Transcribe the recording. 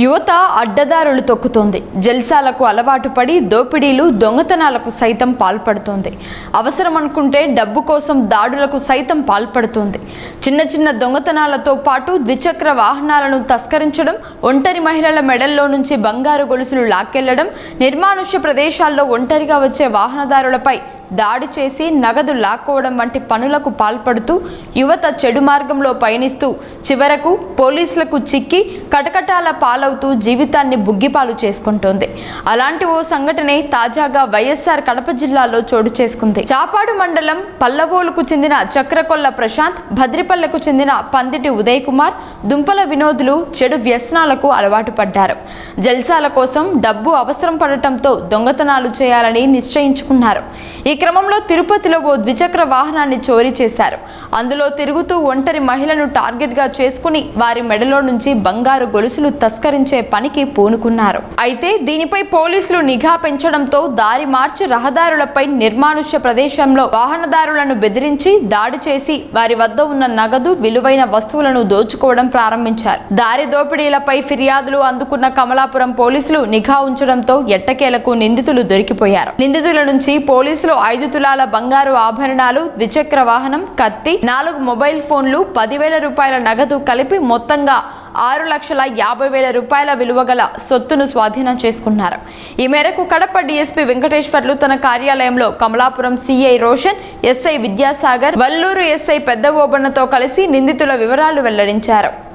యువత అడ్డదారులు తొక్కుతోంది. జల్సాలకు అలవాటు పడి దోపిడీలు దొంగతనాలకు సైతం పాల్పడుతోంది. అవసరం అనుకుంటే డబ్బు కోసం దాడులకు సైతం పాల్పడుతోంది. చిన్న చిన్న దొంగతనాలతో పాటు ద్విచక్ర వాహనాలను తస్కరించడం ఒంటరి మహిళల మెడల్లో నుంచి బంగారు గొలుసులు లాక్కెళ్ళడం నిర్మానుష్య ప్రదేశాల్లో ఒంటరిగా వచ్చే వాహనదారులపై దాడి చేసి నగదు లాక్కోవడం వంటి పనులకు పాల్పడుతూ యువత చెడు మార్గంలో పయనిస్తూ చివరకు పోలీసులకు చిక్కి కటకటాల పాలవుతూ జీవితాన్ని బుగ్గిపాలు చేసుకుంటోంది. అలాంటి ఓ సంఘటనే తాజాగా వైఎస్ఆర్ కడప జిల్లాలో చోటు చేసుకుంది. చాపాడు మండలం పల్లవోలుకు చెందిన చక్రకొల్ల ప్రశాంత్ భద్రిపల్లెకు చెందిన పందిటి ఉదయ్ కుమార్ దుంపల వినోదులు చెడు వ్యసనాలకు అలవాటు పడ్డారు. జల్సాల కోసం డబ్బు అవసరం పడటంతో దొంగతనాలు చేయాలని నిశ్చయించుకున్నారు. ఇక క్రమంలో తిరుపతిలో ఓ ద్విచక్ర వాహనాన్ని చోరీ చేశారు. అందులో తిరుగుతూ ఒంటరి మహిళను టార్గెట్గా చేసుకుని వారి మెడలో నుంచి బంగారు గొలుసులు తస్కరించే పనికి పూనుకున్నారు. అయితే దీనిపై పోలీసులు నిఘా పెంచడంతో దారి మార్చి రహదారులపై నిర్మానుష్య ప్రదేశంలో వాహనదారులను బెదిరించి దాడి చేసి వారి వద్ద ఉన్న నగదు విలువైన వస్తువులను దోచుకోవడం ప్రారంభించారు. దారి దోపిడీలపై ఫిర్యాదులు అందుకున్న కమలాపురం పోలీసులు నిఘా ఉంచడంతో ఎట్టకేలకు నిందితులు దొరికిపోయారు. నిందితుల నుంచి పోలీసులు ఐదు తులాల బంగారు ఆభరణాలు ద్విచక్ర వాహనం కత్తి నాలుగు మొబైల్ ఫోన్లు పదివేల రూపాయల నగదు కలిపి మొత్తంగా ఆరు లక్షల యాభై వేల రూపాయల విలువగల సొత్తును స్వాధీనం చేసుకున్నారు. ఈ మేరకు కడప డీఎస్పీ వెంకటేశ్వర్లు తన కార్యాలయంలో Kamalapuram CI Roshan SI Vidyasagar Valluru SI పెద్ద ఓబన్నతో కలిసి నిందితుల వివరాలు వెల్లడించారు.